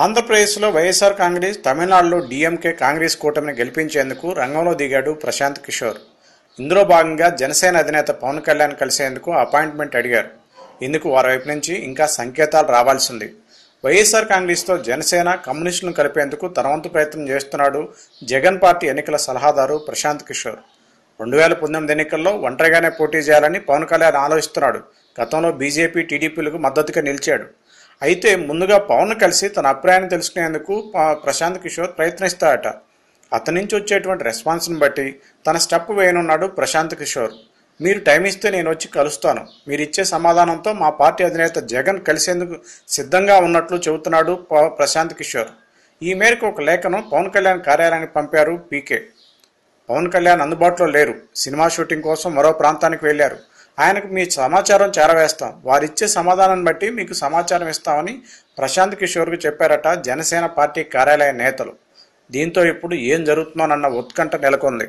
ఆంధ్రప్రదేశ్లో వైఎస్ఆర్ కాంగ్రెస్ తమిళనాడులో డీఎంకే కాంగ్రెస్ కూటమిని గెలిపించేందుకు రంగంలో దిగాడు ప్రశాంత్ కిషోర్. ఇందులో భాగంగా జనసేన అధినేత పవన్ కళ్యాణ్ కలిసేందుకు అపాయింట్మెంట్ అడిగారు. ఇందుకు వారి వైపు నుంచి ఇంకా సంకేతాలు రావాల్సింది. వైఎస్ఆర్ కాంగ్రెస్తో జనసేన కమ్యూనిస్టులను కలిపేందుకు తనవంతు ప్రయత్నం చేస్తున్నాడు జగన్ పార్టీ ఎన్నికల సలహాదారు ప్రశాంత్ కిషోర్. రెండు వేల పంతొమ్మిది ఎన్నికల్లో ఒంటరిగానే పోటీ చేయాలని పవన్ కళ్యాణ్ ఆలోచిస్తున్నాడు. గతంలో బీజేపీ టీడీపీలకు మద్దతుగా నిలిచాడు. అయితే ముందుగా పవన్ కలిసి తన అభిప్రాయాన్ని తెలుసుకునేందుకు ప- ప్రశాంత్ కిషోర్ ప్రయత్నిస్తాడట అతని నుంచి వచ్చేటువంటి రెస్పాన్స్ని బట్టి తన స్టెప్ వేయనున్నాడు ప్రశాంత్ కిషోర్. మీరు టైం ఇస్తే నేను వచ్చి కలుస్తాను. మీరు ఇచ్చే సమాధానంతో మా పార్టీ అధినేత జగన్ కలిసేందుకు సిద్ధంగా ఉన్నట్లు చెబుతున్నాడు ప్రశాంత్ కిషోర్. ఈ మేరకు ఒక లేఖను పవన్ కళ్యాణ్ కార్యాలయానికి పంపారు పీకే. పవన్ కళ్యాణ్ అందుబాటులో లేరు. సినిమా షూటింగ్ కోసం మరో ప్రాంతానికి వెళ్ళారు ఆయనకు మీ సమాచారం చేరవేస్తాం. వారిచ్చే సమాధానాన్ని బట్టి మీకు సమాచారం ఇస్తామని ప్రశాంత్ కిషోర్కు చెప్పారట జనసేన పార్టీ కార్యాలయ నేతలు. దీంతో ఇప్పుడు ఏం జరుగుతుందోనన్న ఉత్కంఠ నెలకొంది.